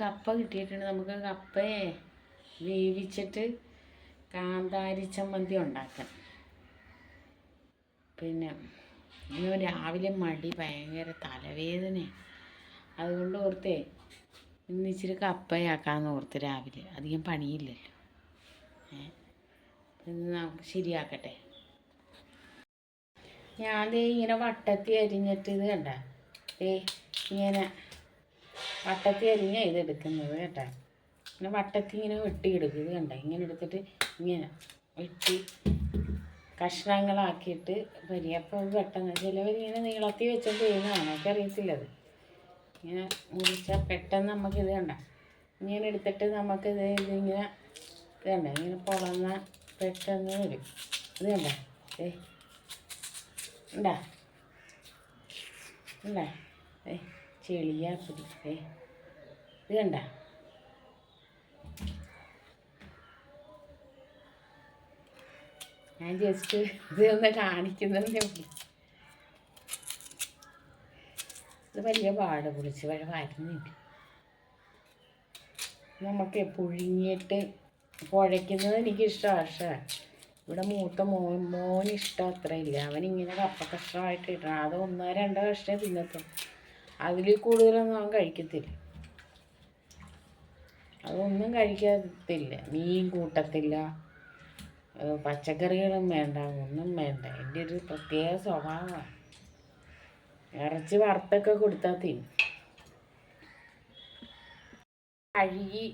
കപ്പ കിട്ടിയിട്ടുണ്ട്. നമുക്ക് കപ്പയെ വേവിച്ചിട്ട് കാന്താരി ചമ്മന്തി ഉണ്ടാക്കാം. പിന്നെ ഇന്ന് രാവിലെ മടി ഭയങ്കര തലവേദന അതുകൊണ്ട് ഓർത്തേ ഇന്ന് ഇച്ചിരി കപ്പയാക്കാമെന്ന് ഓർത്ത് രാവിലെ. അധികം പണിയില്ലല്ലോ. ഇന്ന് നമുക്ക് ശരിയാക്കട്ടെ. ഞാൻ ദേ ഇങ്ങനെ വട്ടത്തി അരിഞ്ഞിട്ട് ഇത് കണ്ട. ദേ ഇങ്ങനെ വട്ടത്തി അരിഞ്ഞ ഇത് എടുക്കുന്നത് കേട്ടോ. പിന്നെ വട്ടത്തി ഇങ്ങനെ വെട്ടിയെടുക്കുക കണ്ട? ഇങ്ങനെ എടുത്തിട്ട് ഇങ്ങനെ വെട്ടി കഷ്ണങ്ങളാക്കിയിട്ട് വരിക പെട്ടെന്ന് ചിലവർ ഇങ്ങനെ നീളത്തി വെച്ചിട്ട് ചെയ്യുന്നതാണ്? എനിക്ക് അറിയത്തില്ലത് ഇങ്ങനെ മുറിച്ചാൽ പെട്ടെന്ന് നമുക്കിത് കണ്ട? ഇങ്ങനെ എടുത്തിട്ട് നമുക്കിത് ഇതിങ്ങനെ ഇത് കണ്ട? ഇങ്ങനെ പൊളന്ന പെട്ടെന്ന് വരും. ഇത് കണ്ട? ഏ ഉണ്ടാ ഉണ്ടാ ഏ ചെളിയാ പിടി ഏ ഇത് കണ്ട? ഞാൻ ജസ്റ്റ് ഇത് ഒന്ന് കാണിക്കുന്നതേ ഇത് വലിയ പാട് പിടിച്ച് വഴ വരുന്നില്ല നമുക്ക് പുഴുങ്ങിയിട്ട് കുഴയ്ക്കുന്നത് എനിക്കിഷ്ടമാണ് പക്ഷേ ഇവിടെ മൂത്ത മോൻ മോന് ഇഷ്ടം അത്രയില്ല. അവനിങ്ങനെ കപ്പ കഷ്ണമായിട്ട് ഇടണം അത് ഒന്നോ രണ്ടോ കഷ്ണേ തിന്നത്തും അതിൽ കൂടുതലൊന്നും അവൻ കഴിക്കത്തില്ല. അതൊന്നും കഴിക്കത്തില്ല. മീൻ കൂട്ടത്തില്ല. പച്ചക്കറികളും വേണ്ട ഒന്നും വേണ്ട. എന്റെ ഒരു പ്രത്യേക സ്വഭാവമാണ്. ഇറച്ചി വറുത്തൊക്കെ കൊടുത്താൽ തിന്നും. കഴുകി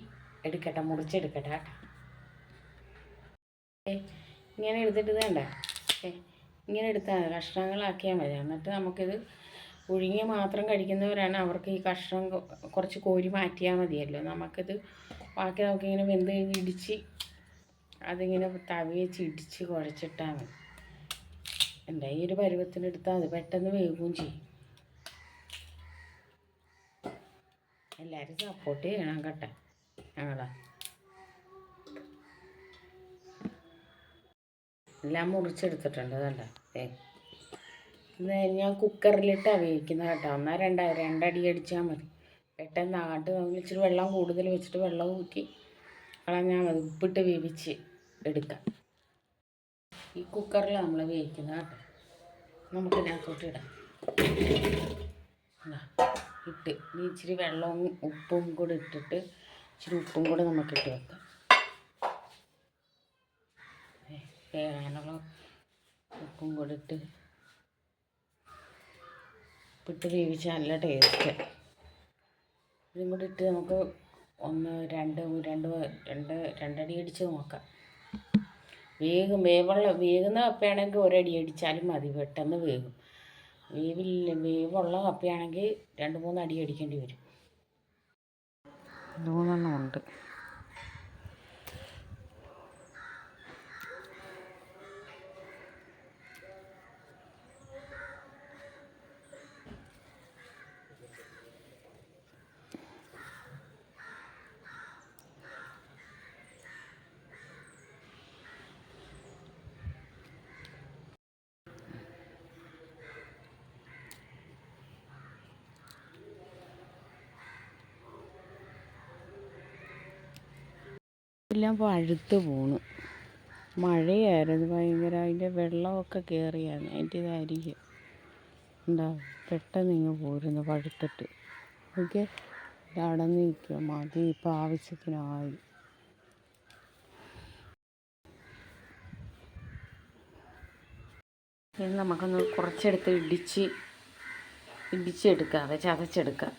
എടുക്കട്ടെ മുറിച്ചെടുക്കട്ടെ കേട്ടോ. ഇങ്ങനെ എടുത്തിട്ട് വേണ്ട ഇങ്ങനെ എടുത്താൽ കഷ്ണങ്ങളാക്കിയാൽ മതി. എന്നിട്ട് നമുക്കിത് പുഴുങ്ങി മാത്രം കഴിക്കുന്നവരാണ്. അവർക്ക് ഈ കഷ്ണം കുറച്ച് കോരി മാറ്റിയാൽ മതിയല്ലോ. നമുക്കിത് ബാക്കി നമുക്കിങ്ങനെ വെന്ത് ഇടിച്ച് അതിങ്ങനെ തവി വെച്ച് ഇടിച്ച് കുഴച്ചിട്ടാൽ മതി. എന്താ ഈ ഒരു പരുവത്തിനെടുത്താൽ അത് പെട്ടെന്ന് വേകുകയും ചെയ്യും. എല്ലാവരും സപ്പോർട്ട് ചെയ്യണം കേട്ടെ. ഞങ്ങളാ. എല്ലാം മുറിച്ചെടുത്തിട്ടുണ്ട് അതല്ല ഏ ഞാൻ കുക്കറിലിട്ടാണ് വേവിക്കുന്നത് കേട്ടോ. എന്നാൽ രണ്ട രണ്ടടി അടിച്ചാൽ മതി. പെട്ടെന്ന് ആട്ട് ഇച്ചിരി വെള്ളം കൂടുതൽ വെച്ചിട്ട് വെള്ളം ഊറ്റി കളഞ്ഞാൽ മതി. ഉപ്പിട്ട് വേവിച്ച് എടുക്കാം. ഈ കുക്കറിൽ നമ്മൾ വേവിക്കുന്നത് കേട്ടോ. നമുക്ക് ഇതിനകത്തോട്ട് ഇടാം ഇട്ട്. ഇനി ഇച്ചിരി വെള്ളവും ഉപ്പും കൂടെ ഇട്ടിട്ട് ഇച്ചിരി ഉപ്പും കൂടെ നമുക്ക് ഇട്ട് വെക്കാം വേകാനുള്ള ഉപ്പും കൂടെ ഇട്ട് ഉപ്പിട്ട് വേവിച്ച നല്ല ടേസ്റ്റ്. ഇതും കൂടി ഇട്ട് നമുക്ക് ഒന്ന് രണ്ട് രണ്ട് രണ്ട് രണ്ടടി അടിച്ച് നോക്കാം. വേഗം വേവുള്ള വേകുന്ന കപ്പയാണെങ്കിൽ ഒരടി അടിച്ചാലും മതി പെട്ടെന്ന് വേകും വേവില്ല വേവുള്ള കപ്പയാണെങ്കിൽ രണ്ട് മൂന്ന് അടി അടിക്കേണ്ടി വരും. മൂന്നെണ്ണം ഉണ്ട്. എല്ലാം പഴുത്ത് പോണു. മഴയായിരുന്നു ഭയങ്കര. അതിന്റെ വെള്ളമൊക്കെ കയറിയാണ്. അതിന്റെ ഇതായിരിക്കും. എന്താ പെട്ടെന്ന് ഇങ്ങ് പോരുന്നു പഴുത്തിട്ട്. ഓക്കെ അടന്ന് നിൽക്കുക മതി ഇപ്പം ആവശ്യത്തിനായി. നമുക്കൊന്ന് കുറച്ചെടുത്ത് ഇടിച്ച് ഇടിച്ചെടുക്കാം. അതെ ചതച്ചെടുക്കാം.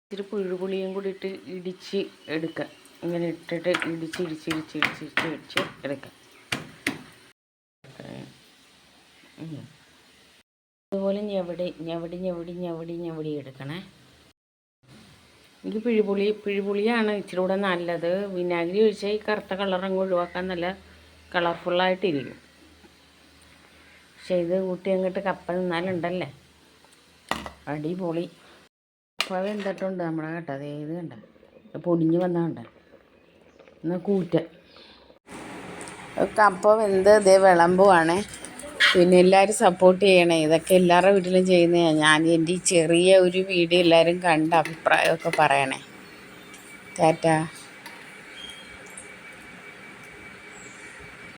ഇച്ചിരി പുഴുപുളിയും കൂടി ഇട്ട് ഇടിച്ച് എടുക്കാം. ഇങ്ങനെ ഇട്ടിട്ട് ഇടിച്ച് ഇടിച്ച് ഇടിച്ച് ഇടിച്ച് ഇടിച്ച് ഇടിച്ച് എടുക്കാം. അതുപോലെ ഞെവടി ഞെവടി ഞെവടി ഞെവടി ഞെവടി എടുക്കണേ. എനിക്ക് പിഴിപുളി പിഴിപുളിയാണ് ഇച്ചിരി കൂടെ നല്ലത്. വിനാഗിരി ഒഴിച്ചാൽ ഈ കറുത്ത കളറങ്ങ് ഒഴിവാക്കാൻ നല്ല കളർഫുള്ളായിട്ടിരിക്കും പക്ഷേ ഇത് കൂട്ടി അങ്ങോട്ട് കപ്പ നിന്നാലുണ്ടല്ലേ? അടിപൊളി. അപ്പോൾ അത് എന്തിട്ടുണ്ട് നമ്മളെ കേട്ടോ. അതേത് കണ്ട? പൊടിഞ്ഞ് വന്നാൽ കണ്ട? എന്നാൽ കൂറ്റ കപ്പ വെന്ത് ഇതേ വിളമ്പുവാണേ. പിന്നെ എല്ലാവരും സപ്പോർട്ട് ചെയ്യണേ. ഇതൊക്കെ എല്ലാവരുടെ വീട്ടിലും ചെയ്യുന്നതാണ് ഞാൻ എന്റെ ഈ ചെറിയ ഒരു വീഡിയോ എല്ലാവരും കണ്ട അഭിപ്രായമൊക്കെ പറയണേ. ടാറ്റ.